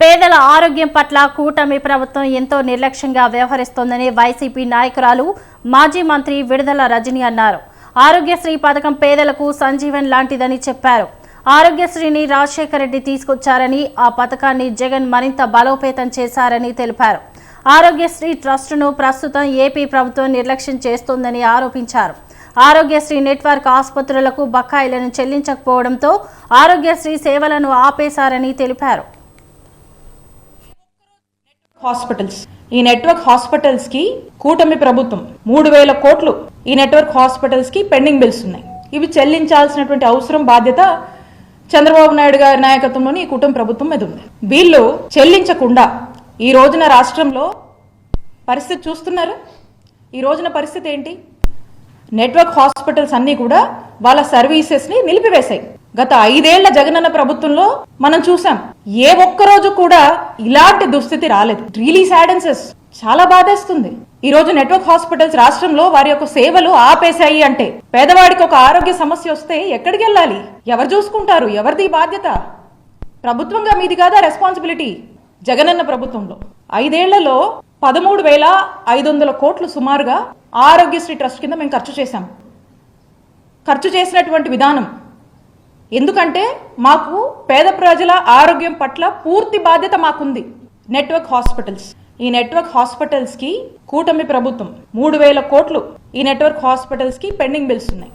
పేదల ఆరోగ్యం పట్ల కూటమి ప్రభుత్వం ఎంతో నిర్లక్ష్యంగా వ్యవహరిస్తోందని వైసీపీ నాయకురాలు మాజీ మంత్రి విడుదల రజని అన్నారు. ఆరోగ్యశ్రీ పథకం పేదలకు సంజీవన్ లాంటిదని చెప్పారు. ఆరోగ్యశ్రీని రాజశేఖర రెడ్డి తీసుకొచ్చారని ఆ పథకాన్ని జగన్ మరింత బలోపేతం చేశారని తెలిపారు. ఆరోగ్యశ్రీ ట్రస్టును ప్రస్తుతం ఏపీ ప్రభుత్వం నిర్లక్ష్యం చేస్తోందని ఆరోపించారు. ఆరోగ్యశ్రీ నెట్వర్క్ ఆసుపత్రులకు బకాయిలను చెల్లించకపోవడంతో ఆరోగ్యశ్రీ సేవలను ఆపేశారని తెలిపారు. హాస్పిటల్స్. ఈ నెట్వర్క్ హాస్పిటల్స్కి కూటమి ప్రభుత్వం మూడు వేల కోట్లు ఈ నెట్వర్క్ హాస్పిటల్స్కి పెండింగ్ బిల్స్ ఉన్నాయి. ఇవి చెల్లించాల్సినటువంటి అవసరం బాధ్యత చంద్రబాబు నాయుడు గారి నాయకత్వంలోని ఈ కూటమి ప్రభుత్వం మీద ఉంది. వీళ్ళు చెల్లించకుండా ఈ రోజున రాష్ట్రంలో పరిస్థితి చూస్తున్నారు. ఈ రోజున పరిస్థితి ఏంటి? నెట్వర్క్ హాస్పిటల్స్ అన్నీ కూడా వాళ్ళ సర్వీసెస్ని నిలిపివేశాయి. గత ఐదేళ్ళ జగనన్న ప్రభుత్వంలో మనం చూసాం ఏ ఒక్క రోజు కూడా ఇలాంటి దుస్థితి రాలేదు. రియలీ సాడెన్సెస్ చాలా బాధేస్తుంది. ఈ రోజు నెట్వర్క్ హాస్పిటల్స్ రాష్ట్రంలో వారి యొక్క సేవలు ఆపేశాయి అంటే పేదవాడికి ఒక ఆరోగ్య సమస్య వస్తే ఎక్కడికి వెళ్ళాలి? ఎవరు చూసుకుంటారు? ఎవరిది బాధ్యత? ప్రభుత్వంగా మీది కాదా రెస్పాన్సిబిలిటీ జగనన్న ప్రభుత్వంలో. ఐదేళ్ళలో పదమూడు వేల ఐదు వందల కోట్లు సుమారుగా ఆరోగ్యశ్రీ ట్రస్ట్ కింద మేము ఖర్చు చేశాం. ఖర్చు చేసినటువంటి విధానం. ఎందుకంటే మాకు పేద ప్రజల ఆరోగ్యం పట్ల పూర్తి బాధ్యత మాకుంది. నెట్వర్క్ హాస్పిటల్స్ ఈ నెట్వర్క్ హాస్పిటల్స్కి కూటమి ప్రభుత్వం మూడు వేల కోట్లు ఈ నెట్వర్క్ హాస్పిటల్స్కి పెండింగ్ బిల్స్ ఉన్నాయి.